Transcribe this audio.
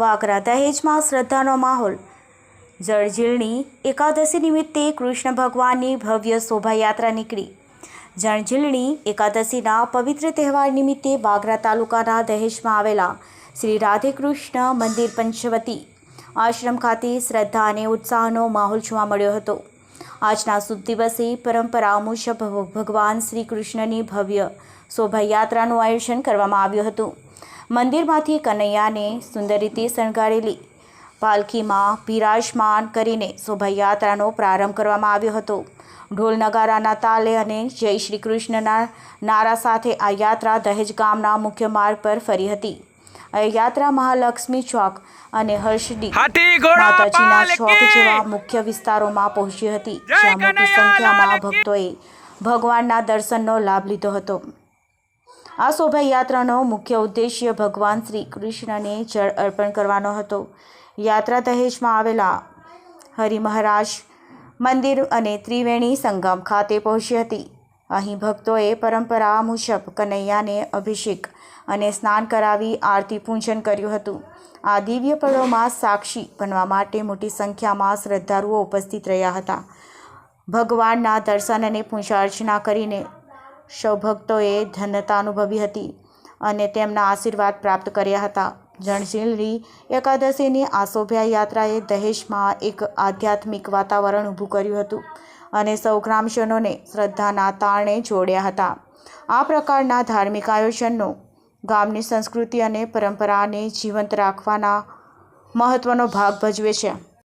વાકરા દહેજમાં શ્રદ્ધાનો માહોલ. જળઝીલની એકાદશી નિમિત્તે કૃષ્ણ ભગવાનની ભવ્ય શોભાયાત્રા નીકળી. જળઝીલની એકાદશીના પવિત્ર તહેવાર નિમિત્તે વાગરા તાલુકાના દહેજમાં આવેલા શ્રી રાધેકૃષ્ણ મંદિર પંચવતી આશ્રમ ખાતે શ્રદ્ધા અને ઉત્સાહનો માહોલ જોવા મળ્યો હતો. આજના શુભ દિવસે પરંપરા મુજબ ભગવાન શ્રી કૃષ્ણની ભવ્ય શોભાયાત્રાનું આયોજન કરવામાં આવ્યું હતું. મંદિરમાંથી કનૈયાને સુંદર રીતે શણગારેલી. પાલખીમાં બિરાજમાન કરીને શોભાયાત્રાનો પ્રારંભ કરવામાં આવ્યો હતો. ઢોલ નગારાના તાલે અને જય શ્રી કૃષ્ણના નારા સાથે આ યાત્રા દહેજ ગામના મુખ્ય માર્ગ પર ફરી હતી. આ યાત્રા મહાલક્ષ્મી ચોક અને હર્ષડી માતાજીના ચોક જેવા મુખ્ય વિસ્તારોમાં પહોંચી હતી. જ્યાં મોટી સંખ્યામાં ભક્તોએ ભગવાનના દર્શનનો લાભ લીધો હતો. આ શોભાયાત્રાનો મુખ્ય ઉદ્દેશ્ય ભગવાન શ્રી કૃષ્ણને જળ અર્પણ કરવાનો હતો. યાત્રા દહેજમાં આવેલા હરિ મહારાજ મંદિર અને ત્રિવેણી સંગમ ખાતે પહોંચી હતી. અહીં ભક્તોએ પરંપરા મુજબ કનૈયાને અભિષેક અને સ્નાન કરાવી આરતી પૂજન કર્યું હતું. આ દિવ્ય પળોમાં સાક્ષી બનવા માટે મોટી સંખ્યામાં શ્રદ્ધાળુઓ ઉપસ્થિત રહ્યા હતા. ભગવાનના દર્શન અને પૂજા અર્ચના કરીને સૌ ધન્યતા અનુભવી હતી અને તેમના આશીર્વાદ પ્રાપ્ત કર્યા હતા. જણઝીલની એકાદશીની આ શોભાયાત્રાએ દહેજમાં એક આધ્યાત્મિક વાતાવરણ ઊભું કર્યું હતું અને સૌ ગ્રામજનોને શ્રદ્ધાના તારણે જોડ્યા હતા. આ પ્રકારના ધાર્મિક આયોજનનો ગામની સંસ્કૃતિ અને પરંપરાને જીવંત રાખવાના મહત્ત્વનો ભાગ ભજવે છે.